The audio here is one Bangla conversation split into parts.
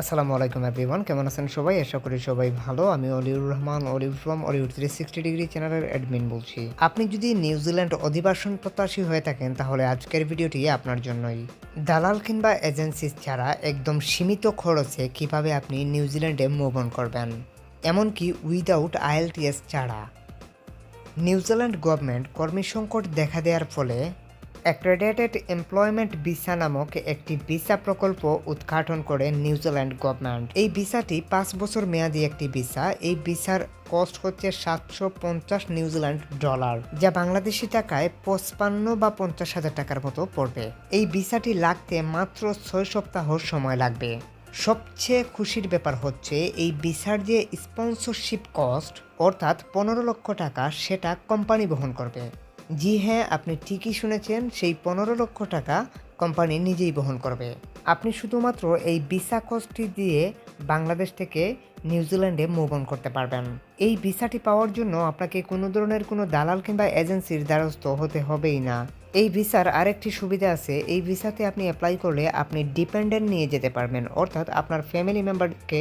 আসসালামু আলাইকুম এভরিওয়ান কেমন আছেন সবাই? আশা করি সবাই ভালো। আমি অলিউর রহমান, অলিউর ফ্রম অলিউড থ্রি সিক্সটি ডিগ্রি চ্যানেলের অ্যাডমিন বলছি। আপনি যদি নিউজিল্যান্ড অধিবাসন প্রত্যাশী হয়ে থাকেন, তাহলে আজকের ভিডিওটি আপনার জন্যই। দালাল কিংবা এজেন্সি ছাড়া একদম সীমিত খরচে কীভাবে আপনি নিউজিল্যান্ডে মুভ অন করবেন? এমনকি উইদাউট আইএলটিএস ছাড়া। নিউজিল্যান্ড গভর্নমেন্ট কর্মী সংকট দেখা দেওয়ার ফলে অ্যাক্রেডিটেড এমপ্লয়মেন্ট ভিসা নামক একটি ভিসা প্রকল্প উদ্ঘাটন করে নিউজিল্যান্ড গভর্নমেন্ট। এই ভিসাটি পাঁচ বছর মেয়াদি একটি ভিসা। এই ভিসার কস্ট হচ্ছে সাতশো পঞ্চাশ নিউজিল্যান্ড ডলার, যা বাংলাদেশি টাকায় পঁচপান্ন বা পঞ্চাশ হাজার টাকার মতো পড়বে। এই ভিসাটি লাগতে মাত্র ছয় সপ্তাহ সময় লাগবে। সবচেয়ে খুশির ব্যাপার হচ্ছে, এই ভিসার যে স্পন্সরশিপ কস্ট অর্থাৎ পনেরো লক্ষ টাকা, সেটা কোম্পানি বহন করবে। জি হ্যাঁ আপনি ঠিকই শুনেছেন, সেই পনেরো লক্ষ টাকা কোম্পানি নিজেই বহন করবে। আপনি শুধুমাত্র এই ভিসা কস্টটি দিয়ে বাংলাদেশ থেকে নিউজিল্যান্ডে মুভ অন করতে পারবেন। এই ভিসাটি পাওয়ার জন্য আপনাকে কোনো ধরনের কোনো দালাল কিংবা এজেন্সির দ্বারস্থ হতে হবেই না। এই ভিসার আরেকটি সুবিধা আছে, এই ভিসাতে আপনি অ্যাপ্লাই করলে আপনি ডিপেন্ডেন্ট নিয়ে যেতে পারবেন, অর্থাৎ আপনার ফ্যামিলি মেম্বারকে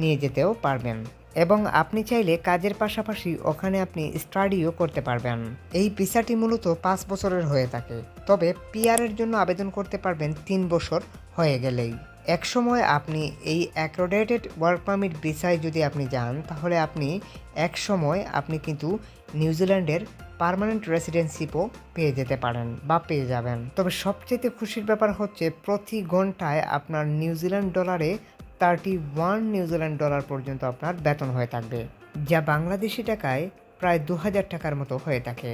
নিয়ে যেতেও পারবেন। এবং আপনি চাইলে কাজের পাশাপাশি ওখানে আপনি স্টাডিও করতে পারবেন। এই ভিসাটি মূলত পাঁচ বছরের হয়ে থাকে। তবে পিআরের জন্য আবেদন করতে পারবেন তিন বছর হয়ে গেলেই। এক সময় আপনি এই অ্যাক্রোডেটেড ওয়ার্ক পারমিট ভিসায় যদি আপনি যান, তাহলে আপনি এক সময় আপনি কিন্তু নিউজিল্যান্ডের পার্মানেন্ট রেসিডেন্সিপও পেয়ে যেতে পারেন বা পেয়ে যাবেন। তবে সবচেয়ে খুশির ব্যাপার হচ্ছে প্রতি ঘন্টায় আপনার নিউজিল্যান্ড ডলারে থার্টি ওয়ান নিউজিল্যান্ড ডলার পর্যন্ত আপনার বেতন হয়ে থাকবে, যা বাংলাদেশি টাকায় প্রায় দু হাজার টাকার মতো হয়ে থাকে।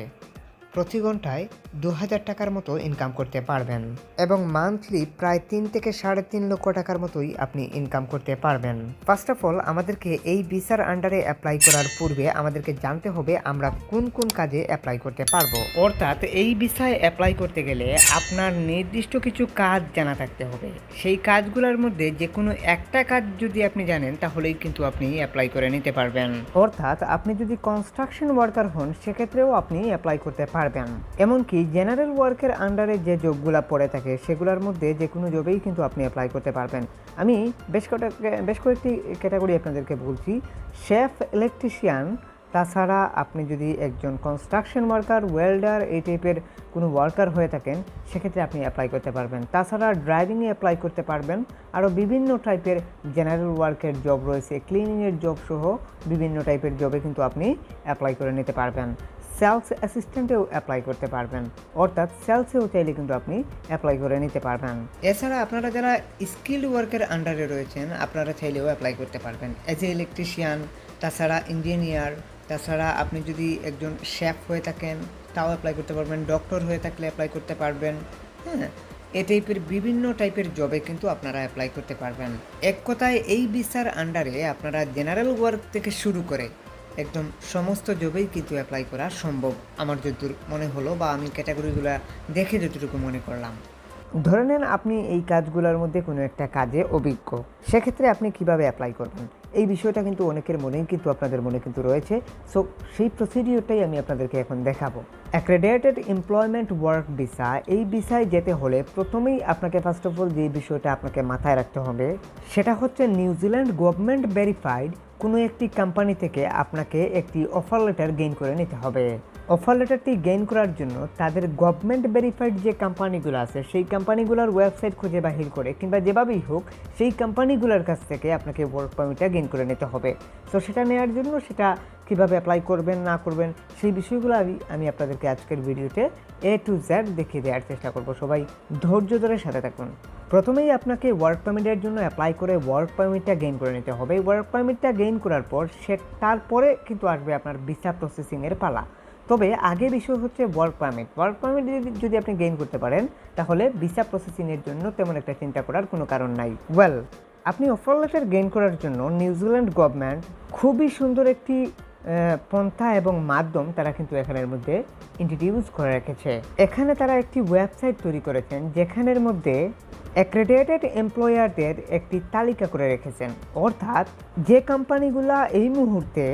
প্রতি ঘন্টায় দু হাজার টাকার মতো ইনকাম করতে পারবেন এবং মান্থলি প্রায় তিন থেকে সাড়ে তিন লক্ষ টাকার মতোই আপনি ইনকাম করতে পারবেন। ফার্স্ট অফ অল আমাদেরকে এই ভিসার আন্ডারে অ্যাপ্লাই করার পূর্বে আমাদেরকে জানতে হবে আমরা কোন কোন কাজে অ্যাপ্লাই করতে পারব। অর্থাৎ এই ভিসায় অ্যাপ্লাই করতে গেলে আপনার নির্দিষ্ট কিছু কাজ জানা থাকতে হবে। সেই কাজগুলোর মধ্যে যে কোনো একটা কাজ যদি আপনি জানেন তাহলেই কিন্তু আপনি অ্যাপ্লাই করে নিতে পারবেন। অর্থাৎ আপনি যদি কনস্ট্রাকশন ওয়ার্কার হন সেক্ষেত্রেও আপনি অ্যাপ্লাই করতে পারবেন। এমনকি জেনারেল ওয়ার্কের আন্ডারে যে জবগুলো পড়ে থাকে, সেগুলোর মধ্যে যে কোনো জবেই কিন্তু আপনি অ্যাপ্লাই করতে পারবেন। আমি বেশ কটা, বেশ কয়েকটি ক্যাটাগরি আপনাদেরকে বলছি। শেফ ইলেকট্রিশিয়ান তাছাড়া আপনি যদি একজন কনস্ট্রাকশন ওয়ার্কার ওয়েল্ডার এই টাইপের কোনো ওয়ার্কার হয়ে থাকেন, সেক্ষেত্রে আপনি অ্যাপ্লাই করতে পারবেন। তাছাড়া ড্রাইভিংয়ে অ্যাপ্লাই করতে পারবেন। আরও বিভিন্ন টাইপের জেনারেল ওয়ার্কের জব রয়েছে। ক্লিনিংয়ের জব সহ বিভিন্ন টাইপের জবে কিন্তু আপনি অ্যাপ্লাই করে নিতে পারবেন। সেলস অ্যাসিস্ট্যান্টেও অ্যাপ্লাই করতে পারবেন। অর্থাৎ সেলসেও চাইলে কিন্তু আপনি অ্যাপ্লাই করে নিতে পারবেন। এছাড়া আপনারা যারা স্কিল্ড ওয়ার্কের আন্ডারে রয়েছেন, আপনারা চাইলেও অ্যাপ্লাই করতে পারবেন। অ্যাজ এ ইলেকট্রিশিয়ান তাছাড়া ইঞ্জিনিয়ার তাছাড়া আপনি যদি একজন শেফ হয়ে থাকেন, তাও অ্যাপ্লাই করতে পারবেন। ডক্টর হয়ে থাকলে অ্যাপ্লাই করতে পারবেন। হ্যাঁ এ টাইপের বিভিন্ন টাইপের জবে কিন্তু আপনারা অ্যাপ্লাই করতে পারবেন। এক কথায় এই ভিসার আন্ডারে আপনারা জেনারেল ওয়ার্ক থেকে শুরু করে একদম সমস্ত জবেই কিন্তু অ্যাপ্লাই করা সম্ভব। আমার যতদূর মনে হলো বা আমি ক্যাটাগরিগুলো দেখে যতটুকু মনে করলাম। ধরে নেন আপনি এই কাজগুলোর মধ্যে কোনো একটা কাজে অভিজ্ঞ। সেক্ষেত্রে আপনি কীভাবে অ্যাপ্লাই করবেন? এই বিষয়টা কিন্তু অনেকের মনেই কিন্তু আপনাদের মনে কিন্তু রয়েছে। সো সেই প্রসিডিওরটাই আমি আপনাদেরকে এখন দেখাবো। অ্যাক্রেডিটেড এমপ্লয়মেন্ট ওয়ার্ক ভিসা এই ভিসায় যেতে হলে প্রথমেই আপনাকে ফার্স্ট অফ অল যে বিষয়টা আপনাকে মাথায় রাখতে হবে, সেটা হচ্ছে নিউজিল্যান্ড গভর্নমেন্ট ভেরিফাইড কোনো একটি কোম্পানি থেকে আপনাকে একটি অফার লেটার গেইন করে নিতে হবে। অফার লেটারটি গেইন করার জন্য তাদের গভর্নমেন্ট ভেরিফাইড যে কোম্পানিগুলো আছে, সেই কোম্পানিগুলোর ওয়েবসাইট খুঁজে বাহির করে কিংবা যেভাবেই হোক, সেই কোম্পানিগুলোর কাছ থেকে আপনাকে ওয়ার্ক পারমিটটা গেইন করে নিতে হবে। তো সেটা নেওয়ার জন্য সেটা কীভাবে অ্যাপ্লাই করবেন, না করবেন, সেই বিষয়গুলো আমি আমি আপনাদেরকে আজকের ভিডিওতে এ টু জেড দেখিয়ে দেওয়ার চেষ্টা করব। সবাই ধৈর্য ধরে সাথে থাকুন। প্রথমেই আপনাকে ওয়ার্ক পারমিটের জন্য অ্যাপ্লাই করে ওয়ার্ক পারমিটটা গেইন করে নিতে হবে। ওয়ার্ক পারমিটটা গেইন করার পর সে, তারপরে কিন্তু আসবে আপনার ভিসা প্রসেসিংয়ের পালা। তবে আগে বিষয় হচ্ছে ওয়ার্ক পারমিট ওয়ার্ক পারমিট যদি আপনি গেইন করতে পারেন, তাহলে ভিসা প্রসেসিংয়ের জন্য তেমন একটা চিন্তা করার কোনো কারণ নাই। ওয়েল আপনি অফার লেটার গেইন করার জন্য নিউজিল্যান্ড গভর্নমেন্ট খুবই সুন্দর একটি পন্থা এবং মাধ্যম তারা কিন্তু এখানের মধ্যে ইন্ট্রোডিউস করে রেখেছে। এখানে তারা একটি ওয়েবসাইট তৈরি করেছেন, যেখানের মধ্যে অ্যাক্রেডিটেড এমপ্লয়ারদের একটি তালিকা করে রেখেছেন। অর্থাৎ, যে কোম্পানিগুলো এই মুহূর্তে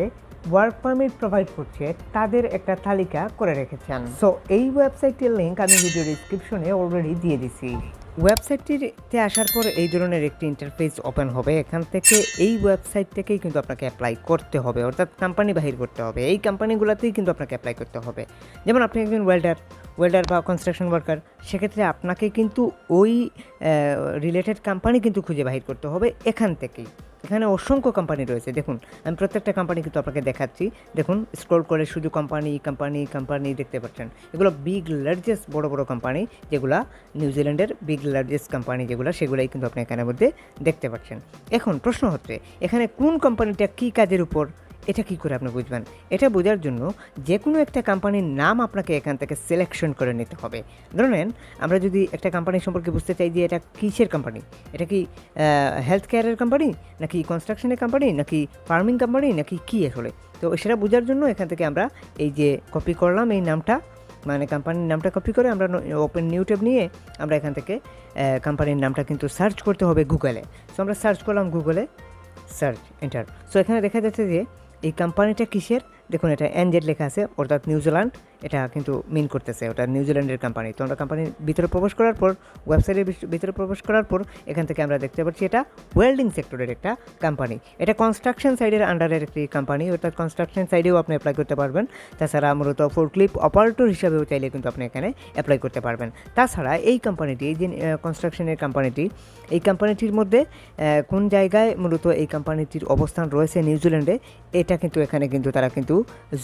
ওয়ার্ক পারমিট প্রোভাইড করছে, তাদের একটা তালিকা করে রেখেছেন। সো এই ওয়েবসাইটের লিঙ্ক আমি ভিডিও ডিসক্রিপশনে অলরেডি দিয়ে দিছি। ওয়েবসাইটটিতে আসার পর এই ধরনের একটি ইন্টারফেস ওপেন হবে। এখান থেকে এই ওয়েবসাইট থেকেই কিন্তু আপনাকে অ্যাপ্লাই করতে হবে। অর্থাৎ কোম্পানি বাহির করতে হবে। এই কোম্পানিগুলোতেই কিন্তু আপনাকে অ্যাপ্লাই করতে হবে। যেমন আপনি একজন ওয়েল্ডার ওয়েল্ডার বা কনস্ট্রাকশন ওয়ার্কার সেক্ষেত্রে আপনাকে কিন্তু ওই রিলেটেড কোম্পানি কিন্তু খুঁজে বাহির করতে হবে এখান থেকেই। এখানে অসংখ্য কোম্পানি রয়েছে। দেখুন, আমি প্রত্যেকটা কোম্পানি কিন্তু আপনাকে দেখাচ্ছি। দেখুন স্ক্রল করে শুধু কোম্পানি কোম্পানি কোম্পানি দেখতে পাচ্ছেন। এগুলো বিগ লার্জেস্ট বড় বড় কোম্পানি যেগুলো নিউজিল্যান্ডের বিগ লার্জেস্ট কোম্পানি যেগুলো, সেগুলাই কিন্তু আপনি এখানের মধ্যে দেখতে পাচ্ছেন। এখন প্রশ্ন হচ্ছে, এখানে কোন কোম্পানিটা কী কাজের উপর এটা কী করে আপনি বুঝবেন? এটা বোঝার জন্য যে কোনো একটা কোম্পানির নাম আপনাকে এখান থেকে সিলেকশন করে নিতে হবে। ধরে নেন, আমরা যদি একটা কোম্পানি সম্পর্কে বুঝতে চাই যে এটা কিসের কোম্পানি এটা কি হেলথ কেয়ারের কোম্পানি নাকি কনস্ট্রাকশনের কোম্পানি নাকি ফার্মিং কোম্পানি নাকি কী আসলে? তো সেটা বোঝার জন্য এখান থেকে আমরা এই যে কপি করলাম এই নামটা মানে কোম্পানির নামটা কপি করে আমরা ওপেন নিউ ট্যাব নিয়ে আমরা এখান থেকে কোম্পানির নামটা কিন্তু সার্চ করতে হবে গুগলে সো আমরা সার্চ করলাম গুগলে সার্চ এন্টার সো এখানে দেখা যাচ্ছে যে এই কোম্পানিটা কিসের? দেখুন এটা এনজেড লেখা আছে অর্থাৎ নিউজিল্যান্ড এটা কিন্তু মিন করতেছে, ওটা নিউজিল্যান্ডের কোম্পানি তো আমরা কোম্পানির ভিতরে প্রবেশ করার পর ওয়েবসাইটের ভিতরে প্রবেশ করার পর, এখান থেকে আমরা দেখতে পাচ্ছি এটা ওয়েল্ডিং সেক্টরের একটা কোম্পানি এটা কনস্ট্রাকশন সাইডের আন্ডারের একটি কোম্পানি অর্থাৎ কনস্ট্রাকশন সাইডেও আপনি অ্যাপ্লাই করতে পারবেন। তাছাড়া মূলত ফোরক্লিপ অপারেটর হিসাবেও চাইলে কিন্তু আপনি এখানে অ্যাপ্লাই করতে পারবেন। তাছাড়া এই কোম্পানিটি এই যে কনস্ট্রাকশনের কোম্পানিটি এই কোম্পানিটির মধ্যে কোন জায়গায় মূলত এই কোম্পানিটির অবস্থান রয়েছে নিউজিল্যান্ডে এটা কিন্তু এখানে কিন্তু তারা কিন্তু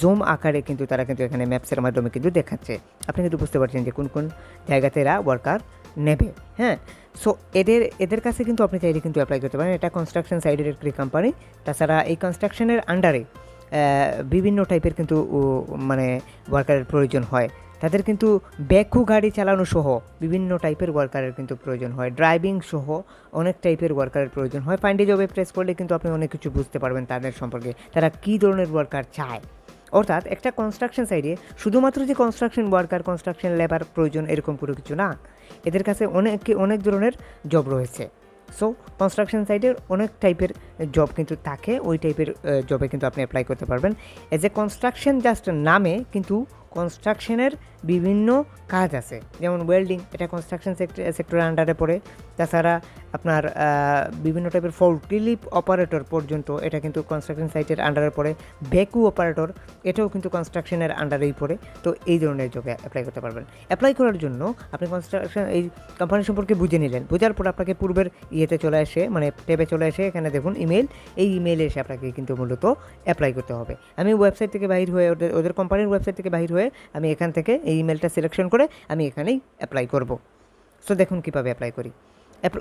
জুম আকারে কিন্তু তারা কিন্তু এখানে ম্যাপসের মাধ্যমে কিন্তু দেখাচ্ছে। আপনি কিন্তু বুঝতে পারছেন যে কোন কোন জায়গাতে এরা ওয়ার্কার নেবে হ্যাঁ? সো এদের এদের কাছে কিন্তু আপনি চাইলে কিন্তু অ্যাপ্লাই করতে পারেন। এটা কনস্ট্রাকশন সাইডের একটি কোম্পানি তাছাড়া এই কনস্ট্রাকশনের আন্ডারে বিভিন্ন টাইপের কিন্তু মানে ওয়ার্কারের প্রয়োজন হয়। তাদের কিন্তু ব্যাকু গাড়ি চালানো সহ বিভিন্ন টাইপের ওয়ার্কারের কিন্তু প্রয়োজন হয়। ড্রাইভিং সহ অনেক টাইপের ওয়ার্কারের প্রয়োজন হয়। ফাইন্ডে জবে প্রেস করলে কিন্তু আপনি অনেক কিছু বুঝতে পারবেন তাদের সম্পর্কে। তারা কী ধরনের ওয়ার্কার চায়? অর্থাৎ একটা কনস্ট্রাকশন সাইডে শুধুমাত্র যে কনস্ট্রাকশন ওয়ার্কার কনস্ট্রাকশন লেবার প্রয়োজন এরকম কোনো কিছু না। এদের কাছে অনেক অনেক ধরনের জব রয়েছে। সো কনস্ট্রাকশন সাইডের অনেক টাইপের জব কিন্তু থাকে, ওই টাইপের জবে কিন্তু আপনি অ্যাপ্লাই করতে পারবেন। এজ এ কনস্ট্রাকশন জাস্ট নামে, কিন্তু কনস্ট্রাকশনের বিভিন্ন কাজ আছে। যেমন ওয়েল্ডিং এটা কনস্ট্রাকশন সেক্টর সেক্টরের আন্ডারে পড়ে। তাছাড়া আপনার বিভিন্ন টাইপের ফোর্কলিপ অপারেটর পর্যন্ত এটা কিন্তু কনস্ট্রাকশন সাইটের আন্ডারে পড়ে। ভেকু অপারেটর এটাও কিন্তু কনস্ট্রাকশনের আন্ডারেই পড়ে। তো এই ধরনের জবে অ্যাপ্লাই করতে পারবেন। অ্যাপ্লাই করার জন্য আপনি কনস্ট্রাকশন এই কোম্পানি সম্পর্কে বুঝে নিলেন। বোঝার পর আপনাকে পূর্বের ইয়েতে চলে আসে মানে ট্যাবে চলে আসে। এখানে দেখুন ইমেল এই ইমেলে এসে আপনাকে কিন্তু মূলত অ্যাপ্লাই করতে হবে। আমি ওয়েবসাইট থেকে বাহির হয়ে, ওদের ওদের কোম্পানির ওয়েবসাইট থেকে বাহির হয়ে আমি এখান থেকে এই ইমেলটা সিলেকশন করে আমি এখানেই অ্যাপ্লাই করব। সো দেখুন কীভাবে অ্যাপ্লাই করি।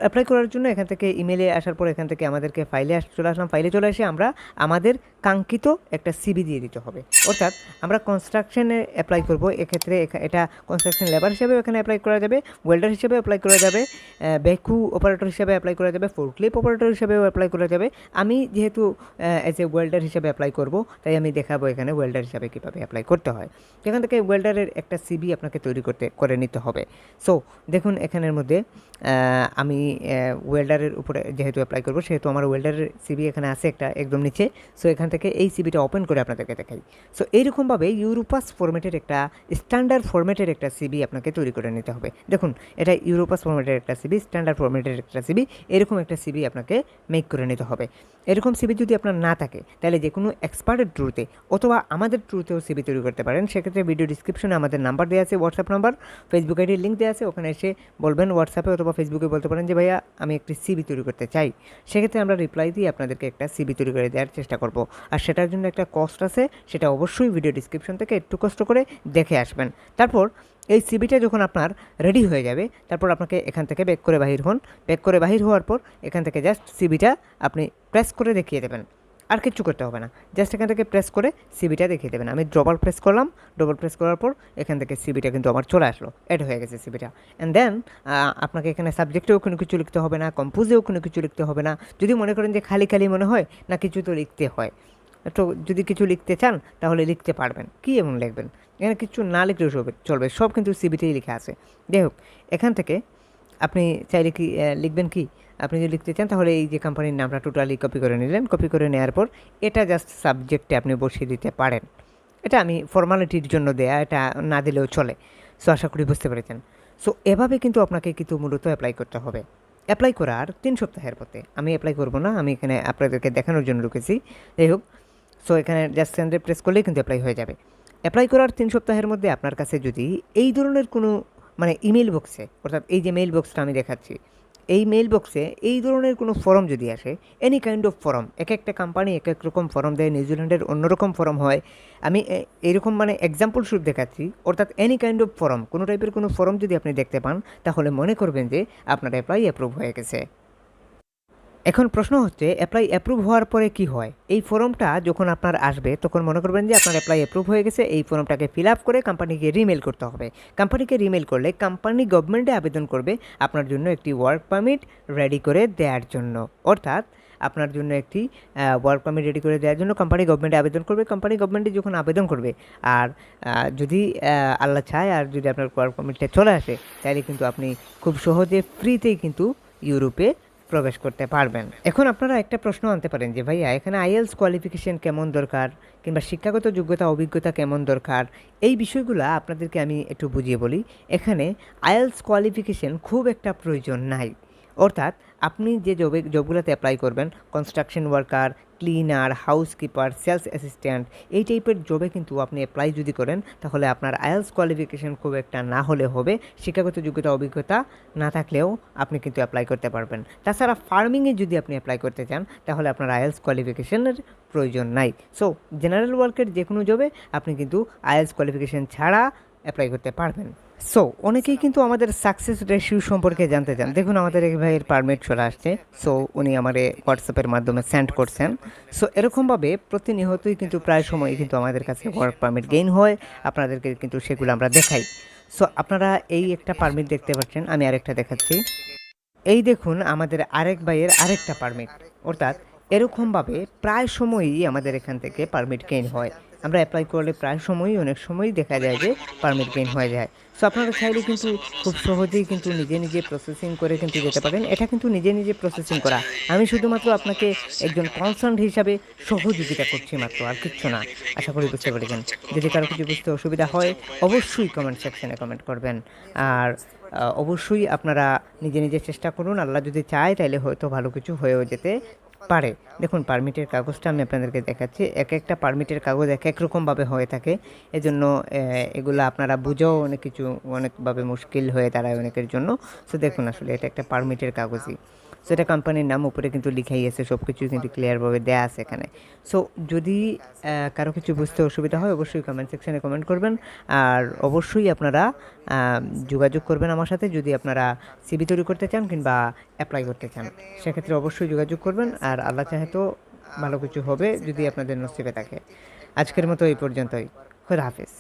অ্যাপ্লাই করার জন্য এখান থেকে ইমেলে আসার পর এখান থেকে আমাদেরকে ফাইলে চলে আসলাম। ফাইলে চলে এসে আমরা আমাদের কাঙ্ক্ষিত একটা সিবি দিয়ে দিতে হবে। অর্থাৎ আমরা কনস্ট্রাকশনে অ্যাপ্লাই করব, এক্ষেত্রে এটা কনস্ট্রাকশন লেবার হিসেবে এখানে অ্যাপ্লাই করা যাবে ওয়েল্ডার হিসেবে অ্যাপ্লাই করা যাবে বেকু অপারেটর হিসেবে অ্যাপ্লাই করা যাবে ফোরক্লিপ অপারেটর হিসেবেও অ্যাপ্লাই করা যাবে। আমি যেহেতু অ্যাজ এ ওয়েল্ডার হিসেবে অ্যাপ্লাই করব, তাই আমি দেখাবো এখানে ওয়েল্ডার হিসাবে কীভাবে অ্যাপ্লাই করতে হয়। এখান থেকে ওয়েল্ডারের একটা সিবি আপনাকে তৈরি করতে, করে নিতে হবে। সো দেখুন এখানের মধ্যে আমি ওয়েল্ডারের উপরে যেহেতু অ্যাপ্লাই করব, সেহেতু আমার ওয়েল্ডারের সিবি এখানে আছে একটা, একদম নিচে। সো এখান থেকে এই সিবিটা ওপেন করে আপনাদেরকে দেখাই। সো এইরকমভাবে ইউরোপাস ফরম্যাটের একটা স্ট্যান্ডার্ড ফরম্যাটের একটা সিবি আপনাকে তৈরি করে নিতে হবে। দেখুন, এটা ইউরোপাস ফরম্যাটের একটা সিবি স্ট্যান্ডার্ড ফরম্যাটের একটা সিবি এরকম একটা সিবি আপনাকে মেক করে নিতে হবে। এরকম সিবি যদি আপনার না থাকে, তাহলে যে কোনো এক্সপার্টের ট্রুতে অথবা আমাদের ট্রুতেও সিবি তৈরি করতে পারেন। সেক্ষেত্রে ভিডিও ডিসক্রিপশনে আমাদের নাম্বার দেওয়া আছে হোয়াটসঅ্যাপ নাম্বার ফেসবুক আইডির লিঙ্ক দেওয়া আছে, ওখানে এসে বলবেন হোয়াটসঅ্যাপে অথবা ফেসবুকে বলতে পারেন যে, ভাইয়া, আমি একটি সিবি তৈরি করতে চাই। সেক্ষেত্রে আমরা রিপ্লাই দিয়ে আপনাদেরকে একটা সিবি তৈরি করে দেওয়ার চেষ্টা করব। আর সেটার জন্য একটা কস্ট আছে, সেটা অবশ্যই ভিডিও ডিসক্রিপশন থেকে একটু কষ্ট করে দেখে আসবেন। তারপর এই সিবিটা যখন আপনার রেডি হয়ে যাবে, তারপর আপনাকে এখান থেকে ব্যাক করে বাহির হন। ব্যাক করে বাহির হওয়ার পর এখান থেকে জাস্ট সিবিটা আপনি প্রেস করে দেখিয়ে দেবেন। আর কিচ্ছু করতে হবে না। জাস্ট এখান থেকে প্রেস করে সিবিটা দেখিয়ে দেবেন। আমি ডবল প্রেস করলাম ডবল প্রেস করার পর এখান থেকে সিবিটা কিন্তু আমার চলে আসলো। অ্যাড হয়ে গেছে সিবিটা অ্যান্ড দেন আপনাকে এখানে সাবজেক্টেও কোনো কিছু লিখতে হবে না কম্পোজেও কোনো কিছু লিখতে হবে না। যদি মনে করেন যে খালি খালি মনে হয়, না কিছু তো লিখতে হয়। তো যদি কিছু লিখতে চান, তাহলে লিখতে পারবেন। কী এমন লিখবেন? এখানে কিছু না লিখলেও চলবে চলবে। সব কিন্তু সিবিতেই লেখা আছে। যাই হোক, এখান থেকে আপনি চাইলে কি লিখবেন কি? আপনি যদি লিখতে চান, তাহলে এই যে কোম্পানির নামটা টোটালি কপি করে নিলেন। কপি করে নেওয়ার পর এটা জাস্ট সাবজেক্টে আপনি বসিয়ে দিতে পারেন। এটা আমি ফর্মালিটির জন্য দেয়া, এটা না দিলেও চলে। সো আশা করি বুঝতে পেরেছেন। সো এভাবে কিন্তু আপনাকে কিন্তু মূলত অ্যাপ্লাই করতে হবে। অ্যাপ্লাই করার তিন সপ্তাহের পথে। আমি অ্যাপ্লাই করব না, আমি এখানে আপনাদেরকে দেখানোর জন্য ঢুকেছি। যাই হোক সো এখানে জাস্ট সেন্ডে প্রেস করলেই কিন্তু অ্যাপ্লাই হয়ে যাবে। অ্যাপ্লাই করার তিন সপ্তাহের মধ্যে আপনার কাছে যদি এই ধরনের কোনো মানে ইমেল বক্সে অর্থাৎ এই যে মেইল বক্সটা আমি দেখাচ্ছি, এই মেইল বক্সে এই ধরনের কোনো ফর্ম যদি আসে এনি কাইন্ড অফ ফর্ম এক একটা কোম্পানি এক এক রকম ফর্ম দেয় নিউজিল্যান্ডের অন্যরকম ফর্ম হয়, আমি এরকম মানে এক্সাম্পল শুট দেখাচ্ছি, অর্থাৎ এনি কাইন্ড অফ ফর্ম কোনো টাইপের কোনো ফর্ম যদি আপনি দেখতে পান, তাহলে মনে করবেন যে আপনার অ্যাপ্লাই অ্যাপ্রুভ হয়ে গেছে। এখন প্রশ্ন হচ্ছে অ্যাপ্লাই অ্যাপ্রুভ হওয়ার পরে কি হয়? এই ফর্মটা যখন আপনার আসবে, তখন মনে করবেন যে আপনার অ্যাপ্লাই অ্যাপ্রুভ হয়ে গেছে, এই ফর্মটাকে ফিল আপ করে কোম্পানিকে রিমেল করতে হবে। কোম্পানিকে রিমেল করলে কোম্পানি গভর্নমেন্টে আবেদন করবে আপনার জন্য একটি ওয়ার্ক পারমিট রেডি করে দেওয়ার জন্য। অর্থাৎ আপনার জন্য একটি ওয়ার্ক পারমিট রেডি করে দেওয়ার জন্য কোম্পানি গভর্নমেন্টে আবেদন করবে। কোম্পানি গভর্নমেন্টে যখন আবেদন করবে, আর যদি আল্লাহ চায়, আর যদি আপনার ওয়ার্ক পারমিটটা চলে আসে, তাহলে কিন্তু আপনি খুব সহজে ফ্রিতেই কিন্তু ইউরোপে প্রবেশ করতে পারবেন। এখন আপনারা একটা প্রশ্ন আনতে পারেন যে, ভাইয়া, এখানে আইএলস কোয়ালিফিকেশন কেমন দরকার? কিংবা শিক্ষাগত যোগ্যতা, অভিজ্ঞতা কেমন দরকার? এই বিষয়গুলো আপনাদেরকে আমি একটু বুঝিয়ে বলি। এখানে আইএলস কোয়ালিফিকেশন খুব একটা প্রয়োজন নাই। অর্থাৎ আপনি যে জবে জবগুলোতে অ্যাপ্লাই করবেন construction worker cleaner, housekeeper, sales assistant, এই টাইপের জবে কিন্তু আপনি অ্যাপ্লাই যদি করেন, তাহলে আপনার আইএলস কোয়ালিফিকেশন খুব একটা না হলে হবে, শিক্ষাগত যোগ্যতা, অভিজ্ঞতা না থাকলেও আপনি কিন্তু অ্যাপ্লাই করতে পারবেন। তাছাড়া ফার্মিংয়ে যদি আপনি অ্যাপ্লাই করতে চান, তাহলে আপনার আইএলস কোয়ালিফিকেশনের প্রয়োজন নাই। সো জেনারেল ওয়ার্কের যে কোনো জবে আপনি কিন্তু আইএলস কোয়ালিফিকেশন ছাড়া অ্যাপ্লাই করতে পারবেন। সো অনেকেই কিন্তু আমাদের সাকসেস রেশিও সম্পর্কে জানতে চান। দেখুন, আমাদের এক ভাইয়ের পারমিট চলে আসছে। সো উনি আমার হোয়াটসঅ্যাপের মাধ্যমে সেন্ড করছেন। সো এরকমভাবে প্রতিনিয়তই কিন্তু প্রায় সময় কিন্তু আমাদের কাছে ওয়ার্ক পারমিট গেইন হয়। আপনাদেরকে কিন্তু সেগুলো আমরা দেখাই। সো আপনারা এই একটা পারমিট দেখতে পাচ্ছেন। আমি আরেকটা দেখাচ্ছি। এই দেখুন, আমাদের আরেক ভাইয়ের আরেকটা পারমিট অর্থাৎ এরকমভাবে প্রায় সময়ই আমাদের এখান থেকে পারমিট গেইন হয়। আমরা অ্যাপ্লাই করলে প্রায় সময়ই, অনেক সময়ই দেখা যায় যে পারমিট গেইন হয়ে যায়। সো আপনারা চাইলে কিন্তু খুব সহজেই কিন্তু নিজে নিজে প্রসেসিং করে কিন্তু যেতে পারেন। এটা কিন্তু নিজে নিজে প্রসেসিং করা। আমি শুধুমাত্র আপনাকে একজন কনসার্ন হিসাবে সহযোগিতা করছি মাত্র, আর কিচ্ছু না। আশা করি বুঝতে পেরেছেন। যদি কারও কিছু বুঝতে অসুবিধা হয়, অবশ্যই কমেন্ট সেকশনে কমেন্ট করবেন। আর অবশ্যই আপনারা নিজে নিজে চেষ্টা করুন। আল্লাহ যদি চায় তাহলে হয়তো ভালো কিছু হয়েও যেতে পারে। দেখুন পারমিটের কাগজটা আমি আপনাদেরকে দেখাচ্ছি। এক একটা পারমিটের কাগজ এক এক রকমভাবে হয়ে থাকে। এজন্য এগুলো আপনারা বুঝেও অনেক কিছু অনেকভাবে মুশকিল হয়ে দাঁড়ায় অনেকের জন্য। সো দেখুন, আসলে এটা একটা পারমিটের কাগজই। সো এটা কোম্পানির নাম উপরে কিন্তু লিখাই আছে সব কিছুই কিন্তু ক্লিয়ারভাবে দেয়া আছে এখানে। সো যদি কারও কিছু বুঝতে অসুবিধা হয়, অবশ্যই কমেন্ট সেকশানে কমেন্ট করবেন। আর অবশ্যই আপনারা যোগাযোগ করবেন আমার সাথে যদি আপনারা সিবি তৈরি করতে চান কিংবা অ্যাপ্লাই করতে চান। সেক্ষেত্রে অবশ্যই যোগাযোগ করবেন আর আল্লাহ চাহে তো ভালো কিছু হবে যদি আপনাদের নসিবে থাকে। আজকের মতো এই পর্যন্তই। খোদা হাফিজ।